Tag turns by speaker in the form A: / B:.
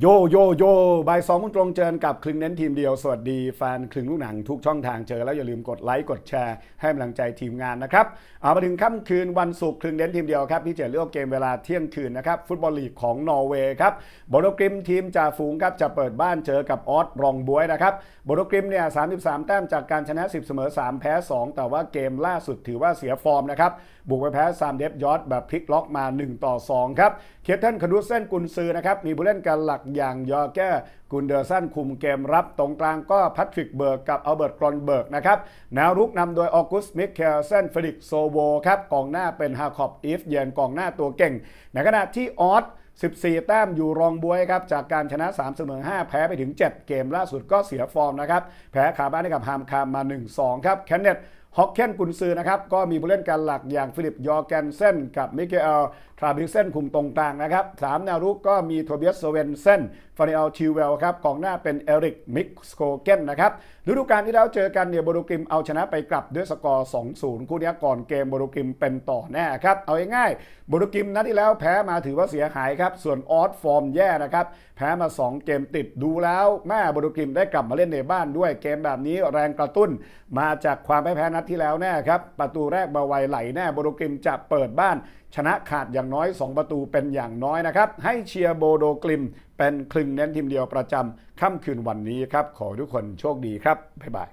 A: โยโยโยบ่ายสองมงตรงเจอกับคลึงเน้นทีมเดียว สวัสดีแฟนคลึงลูกหนังทุกช่องทางเจอ แล้วอย่าลืมกดไลค์กดแชร์ให้กำลังใจทีมงานนะครับเอามาถึงค่ำคืนวันศุกร์คลึงเน้นทีมเดียวครับที่จะเลือกเกมเวลาเที่ยงคืนนะครับฟุตบอลลีกของนอร์เวย์ครับโบโดกริมทีมจ่าฝูงครับจะเปิดบ้านเจอกับออสรองบวยนะครับโบโดกริมเนี่ย33แต้มจากการชนะ10เสมอ3แพ้2แต่ว่าเกมล่าสุดถือว่าเสียฟอร์มนะครับบุกไปแพ้ซามเดฟยอดแบบพลิกล็อกมา1ต่อ2ครับเคเทนคานุสเซนกุนซือนะครับมีผู้เล่นกันหลักอย่างยอร์แก้กุนเดอร์สันคุมเกมรับตรงกลางก็พัทริกเบิร์กกับอัลเบิร์ตกรอนเบิร์กนะครับแนวรุกนำโดยออกุสมิเคลเซนเฟลิกโซโวครับกองหน้าเป็นฮาคอบอีฟเยนกองหน้าตัวเก่ง ในขณะที่ออส14 แต้มอยู่รองบวยครับ จากการชนะ 3 เสมอ 5 แพ้ไปถึง 7 เกมล่าสุดก็เสียฟอร์มนะครับ แพ้ขาบ้านให้กับฮามคามมา 1-2 ครับ แคนเนตฮอกเคนกุนซือนะครับ ก็มีผู้เล่นการหลักอย่างฟิลิปยอร์แกนเซนกับมิเกลทราบิเซนคุมตรงกลางนะครับสามแนวรุกก็มีโทเบียสโซเวนเซนฟานิเอลทิวเวลครับกองหน้าเป็นเอริกมิกสโคเกนนะครับฤดูกาลที่แล้วเจอกันเนี่ยโบโดกริมเอาชนะไปกลับด้วยสกอร์ 2-0 คู่นี้ก่อนเกมโบโดกริมเป็นต่อแน่ครับเอาง่ายๆโบโดกริมนัดที่แล้วแพ้มาถือว่าเสียหายครับส่วนออสฟอร์มแย่นะครับแพ้มา 2 เกมติดดูแล้วแม่โบโดกริมได้กลับมาเล่นในบ้านด้วยเกมแบบนี้แรงกระตุ้น มาจากความแพ้นัดที่แล้วแน่ครับ ประตูแรกมาไวไหลแน่โบโดกลิมจะเปิดบ้าน ชนะขาดอย่างน้อย 2 ประตูเป็นอย่างน้อยนะครับ ให้เชียร์โบโดกลิม เป็นคลึงเน้นทีมเดียวประจำค่ำคืนวันนี้ครับ ขอทุกคนโชคดีครับบ๊ายบาย